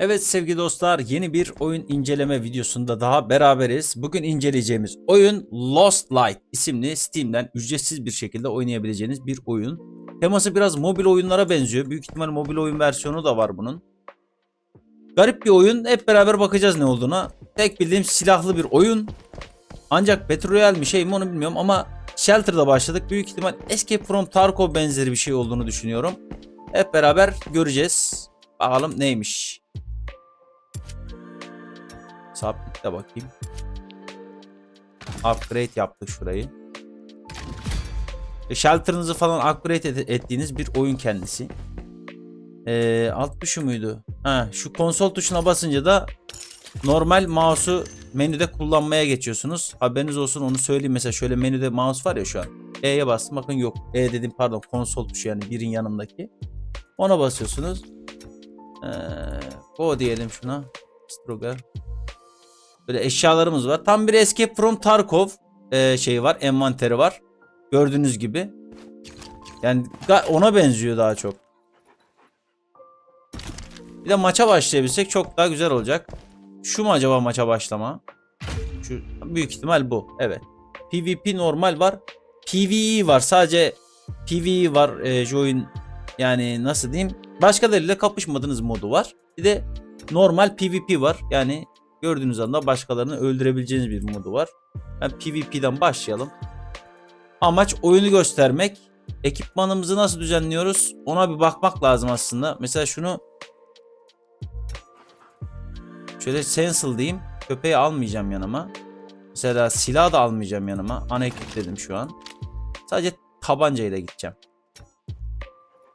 Evet sevgili dostlar yeni bir oyun inceleme videosunda daha beraberiz. Bugün inceleyeceğimiz oyun Lost Light isimli Steam'den ücretsiz bir şekilde oynayabileceğiniz bir oyun. Teması biraz mobil oyunlara benziyor. Büyük ihtimal mobil oyun versiyonu da var bunun. Garip bir oyun. Hep beraber bakacağız ne olduğuna. Tek bildiğim silahlı bir oyun. Ancak Battle Royale mi şey mi onu bilmiyorum ama Shelter'da başladık. Büyük ihtimal Escape from Tarkov benzeri bir şey olduğunu düşünüyorum. Hep beraber göreceğiz. Bakalım neymiş. Submit'e bakayım. Upgrade yaptık şurayı. E, Shelter'ınızı falan upgrade et- ettiğiniz bir oyun kendisi. Ee, alt tuşu muydu? Ha, şu konsol tuşuna basınca da normal mouse'u menüde kullanmaya geçiyorsunuz. Haberiniz olsun onu söyleyeyim. Mesela şöyle menüde mouse var ya şu an. E'ye bastım bakın yok. E dedim pardon konsol tuşu yani birin yanındaki. Ona basıyorsunuz. Ee, o diyelim şuna. Stroger. Böyle eşyalarımız var. Tam bir Escape from Tarkov e, şeyi var. Envanteri var. Gördüğünüz gibi. Yani ona benziyor daha çok. Bir de maça başlayabilsek çok daha güzel olacak. Şu mu acaba maça başlama? Şu büyük ihtimal bu. Evet. PvP normal var. PvE var. Sadece PvE var. E, join yani nasıl diyeyim? Başkalarıyla kapışmadığınız modu var. Bir de normal PvP var. Yani gördüğünüz anda başkalarını öldürebileceğiniz bir modu var. Yani PvP'den başlayalım. Amaç oyunu göstermek. Ekipmanımızı nasıl düzenliyoruz? Ona bir bakmak lazım aslında. Mesela şunu şöyle Sensel diyeyim. Köpeği almayacağım yanıma. Mesela silah da almayacağım yanıma. Ana ekip dedim şu an. Sadece tabancayla gideceğim.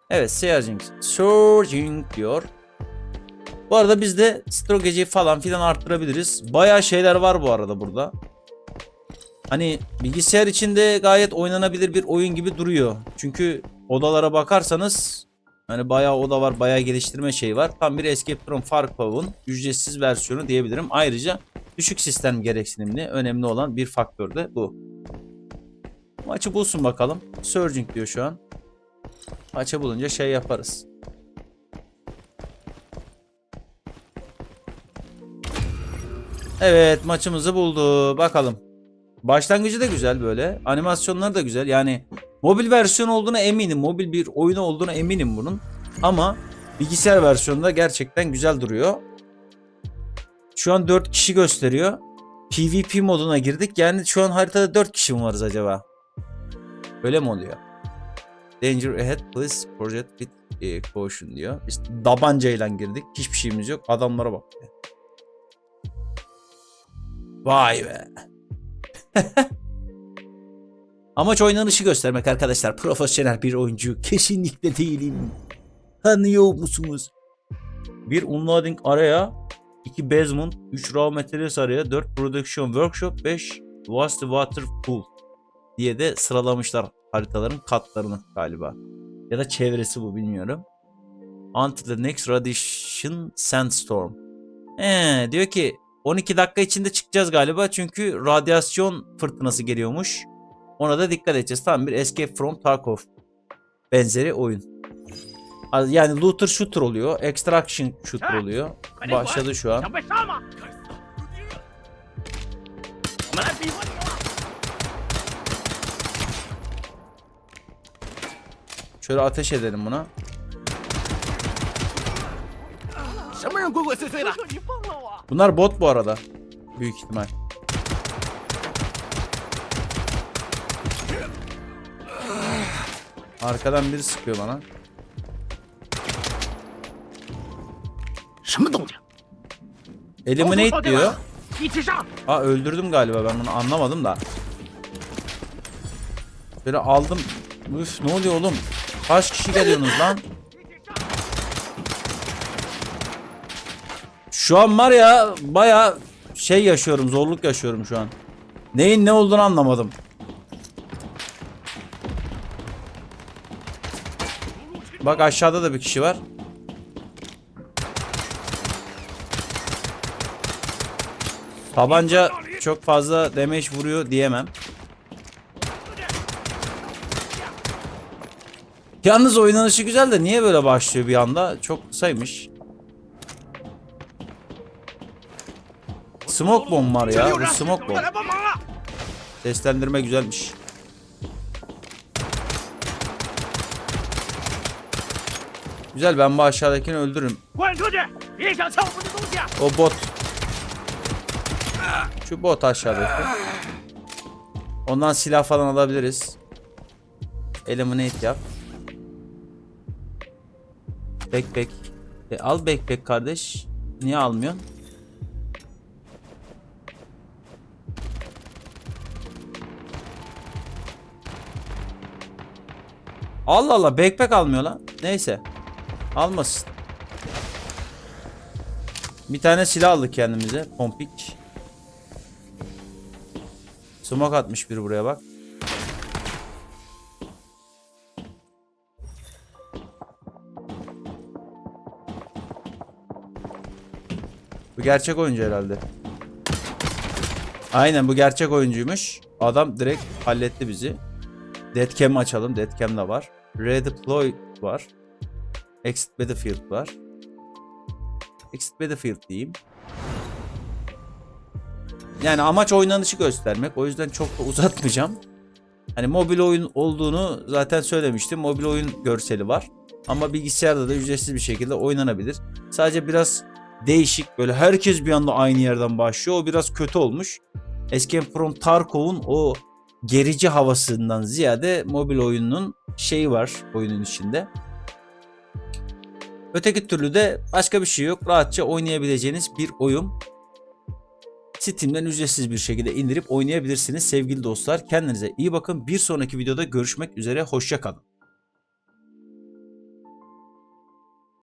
Evet Surging. Surging diyor. Bu arada biz de strateji falan filan arttırabiliriz. Bayağı şeyler var bu arada burada. Hani bilgisayar içinde gayet oynanabilir bir oyun gibi duruyor. Çünkü odalara bakarsanız hani bayağı oda var, bayağı geliştirme şey var. Tam bir Escape from Tarkov'un ücretsiz versiyonu diyebilirim. Ayrıca düşük sistem gereksinimli önemli olan bir faktör de bu. Maçı bulsun bakalım. Surging diyor şu an. Maçı bulunca şey yaparız. Evet maçımızı buldu. Bakalım. Başlangıcı da güzel böyle. Animasyonları da güzel. Yani mobil versiyon olduğuna eminim. Mobil bir oyunu olduğuna eminim bunun. Ama bilgisayar versiyonunda gerçekten güzel duruyor. Şu an 4 kişi gösteriyor. PvP moduna girdik. Yani şu an haritada 4 kişi mi varız acaba? Öyle mi oluyor? Danger ahead please project with e, caution diyor. İşte tabancayla girdik. Hiçbir şeyimiz yok. Adamlara bak. Vay be. Amaç oynanışı göstermek arkadaşlar. Profesyonel bir oyuncu kesinlikle değilim. Tanıyor musunuz? Bir unloading araya, 2 basement, 3 raw materials araya, 4 production workshop, 5 was the water pool diye de sıralamışlar haritaların katlarını galiba. Ya da çevresi bu bilmiyorum. Until the next radiation sandstorm. Ee, diyor ki 12 dakika içinde çıkacağız galiba çünkü radyasyon fırtınası geliyormuş. Ona da dikkat edeceğiz. Tam bir Escape from Tarkov benzeri oyun. Yani looter shooter oluyor. Extraction shooter oluyor. Başladı şu an. Şöyle ateş edelim buna. Bunlar bot bu arada. Büyük ihtimal. Arkadan biri sıkıyor bana. Eliminate diyor. Aa öldürdüm galiba ben bunu anlamadım da. Böyle aldım. Üf ne oluyor oğlum? Kaç kişi geliyorsunuz lan? Şu an var ya baya şey yaşıyorum zorluk yaşıyorum şu an. Neyin ne olduğunu anlamadım. Bak aşağıda da bir kişi var. Tabanca çok fazla damage vuruyor diyemem. Yalnız oynanışı güzel de niye böyle başlıyor bir anda? Çok kısaymış. Smoke bomb var ya. Bu smoke bomb. Seslendirme güzelmiş. Güzel ben bu aşağıdakini öldürürüm. O bot. Şu bot aşağıdaki. Ondan silah falan alabiliriz. Eliminate yap. Backpack. E, al backpack kardeş. Niye almıyorsun? Allah Allah backpack almıyor lan. Neyse. Almasın. Bir tane silah aldık kendimize. Pompik. Smoke atmış biri buraya bak. Bu gerçek oyuncu herhalde. Aynen bu gerçek oyuncuymuş. Adam direkt halletti bizi. Deadcam açalım. Deadcam de var. Redeploy var. Exit Battlefield var. Exit Battlefield diyeyim. Yani amaç oynanışı göstermek. O yüzden çok da uzatmayacağım. Hani mobil oyun olduğunu zaten söylemiştim. Mobil oyun görseli var. Ama bilgisayarda da ücretsiz bir şekilde oynanabilir. Sadece biraz değişik. Böyle herkes bir anda aynı yerden başlıyor. O biraz kötü olmuş. Escape from Tarkov'un o gerici havasından ziyade mobil oyunun şeyi var oyunun içinde. Öteki türlü de başka bir şey yok. Rahatça oynayabileceğiniz bir oyun. Steam'den ücretsiz bir şekilde indirip oynayabilirsiniz sevgili dostlar. Kendinize iyi bakın. Bir sonraki videoda görüşmek üzere. Hoşça kalın.